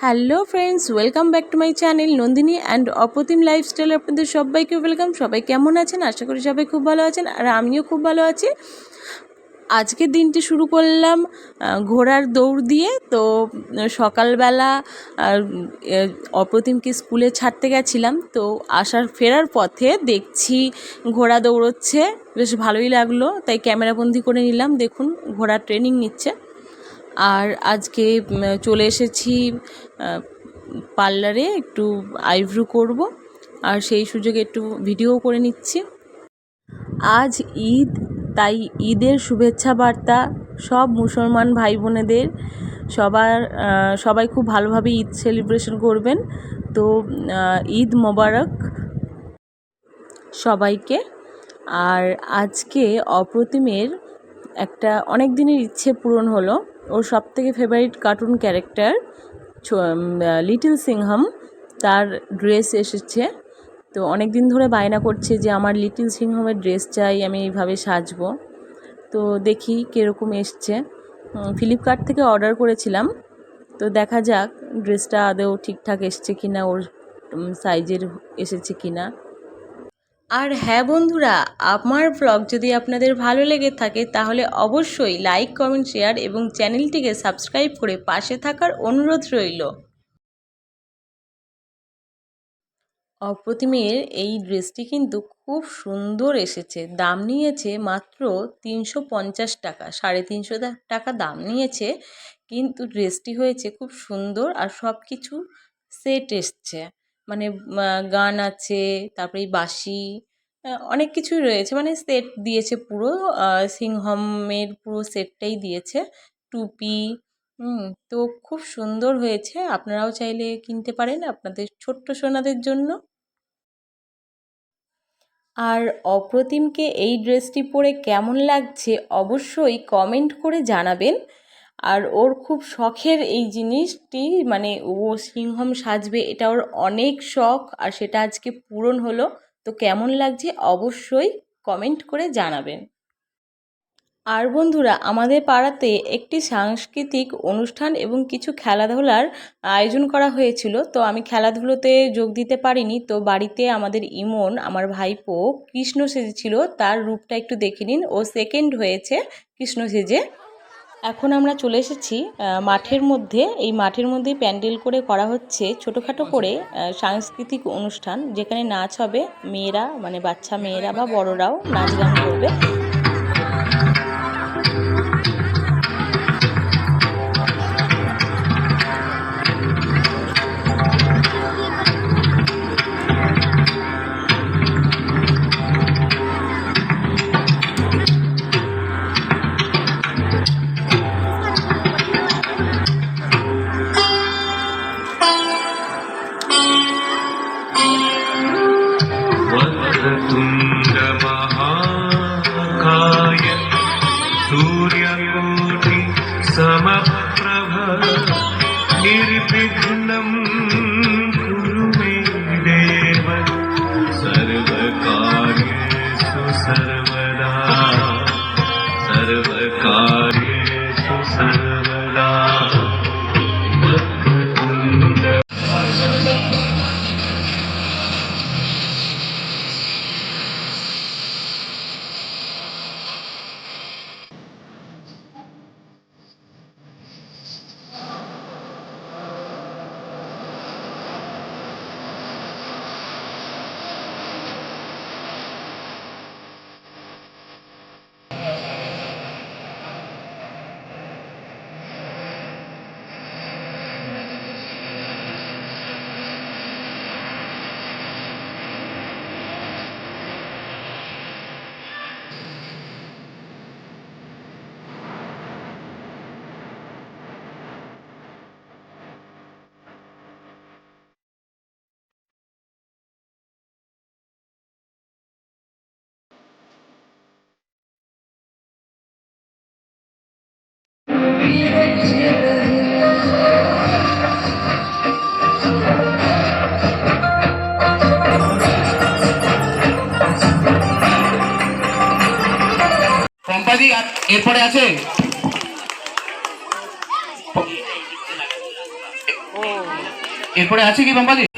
Hello friends welcome back to my channel Nandini and Apratim lifestyle আপনাদের সবাইকে welcome সবাই কেমন আছেন? আশা করি সবাই খুব ভালো আছেন আর আমিও খুব ভালো আছি। আজকের দিনটি শুরু করলাম ঘোড়ার দৌড় দিয়ে। তো, সকালবেলা অপ্রতিমকে স্কুলে ছাড়তে গেছিলাম। তো, আসার, ফেরার পথে দেখছি ঘোড়া দৌড়চ্ছে। বেশ ভালোই লাগল, তাই ক্যামেরাবন্দি করে নিলাম। দেখুন, ঘোড়া ট্রেনিং নিচ্ছে। আর আজকে চলে এসেছি পার্লারে একটু আইব্রু করব। আর সেই সুযোগে একটু ভিডিও করে নিচ্ছি। আজ ঈদ, তাই ঈদের শুভেচ্ছা বার্তা সব মুসলমান ভাই বোনেদের সবার সবাই খুব ভালোভাবে ঈদ সেলিব্রেশন করবেন। তো ঈদ মোবারক সবাইকে। আর আজকে অপ্রতিমের একটা অনেক দিনের ইচ্ছে পূরণ হলো। ওর সব থেকে favourite cartoon character little Singham তার ড্রেস এসেছে। তো অনেক দিন ধরে বায়না করছে যে আমার লিটল সিংহামের ড্রেস চাই, আমি এইভাবে সাজবো। তো দেখি কীরকম এসছে। ফ্লিপকার্ট থেকে অর্ডার করেছিলাম। তো দেখা যাক ড্রেসটা আদৌ ঠিকঠাক এসছে কি না ওর সাইজের এসেছে কি না আর হ্যাঁ বন্ধুরা, আমার ব্লগ যদি আপনাদের ভালো লেগে থাকে তাহলে অবশ্যই লাইক কমেন্ট শেয়ার এবং চ্যানেলটিকে সাবস্ক্রাইব করে পাশে থাকার অনুরোধ রইল। অপ্রতিমের এই ড্রেসটি কিন্তু খুব সুন্দর এসেছে, দাম নিয়েছে মাত্র তিনশো পঞ্চাশ টাকা, সাড়ে তিনশো টাকা দাম নিয়েছে, কিন্তু ড্রেসটি হয়েছে খুব সুন্দর আর সব কিছু সেট এসছে। মানে গান আছে, তারপরে এই বাঁশি অনেক কিছুই রয়েছে। মানে সেট দিয়েছে পুরো সিংহমের পুরো সেটটাই দিয়েছে। টুপি তো খুব সুন্দর হয়েছে। আপনারাও চাইলে কিনতে পারেন আপনাদের ছোট্ট সোনাদের জন্য। আর অপ্রতিমকে এই ড্রেসটি পরে কেমন লাগছে অবশ্যই কমেন্ট করে জানাবেন। আর ওর খুব শখের এই জিনিসটি মানে ও সিংহম সাজবে, এটা ওর অনেক শখ আর সেটা আজকে পূরণ হলো। তো কেমন লাগছে অবশ্যই কমেন্ট করে জানাবেন। আর বন্ধুরা, আমাদের পাড়াতে একটি সাংস্কৃতিক অনুষ্ঠান এবং কিছু খেলাধুলার আয়োজন করা হয়েছিল। তো আমি খেলাধুলোতে যোগ দিতে পারিনি। তো বাড়িতে আমাদের ইমন, আমার ভাইপো কৃষ্ণ সেজেছিল তার রূপটা একটু দেখে নিন। ও সেকেন্ড হয়েছে কৃষ্ণ সেজে এখন আমরা চলে এসেছি মাঠের মধ্যে। এই মাঠের মধ্যে প্যান্ডেল করে করা হচ্ছে ছোটোখাটো করে সাংস্কৃতিক অনুষ্ঠান যেখানে নাচ হবে মেয়েরা মানে বাচ্চা মেয়েরা বা বড়রাও নাচ গান করবে। কাল পম্পাদি এরপরে আছে? এরপরে আছে কি বাম্পাদি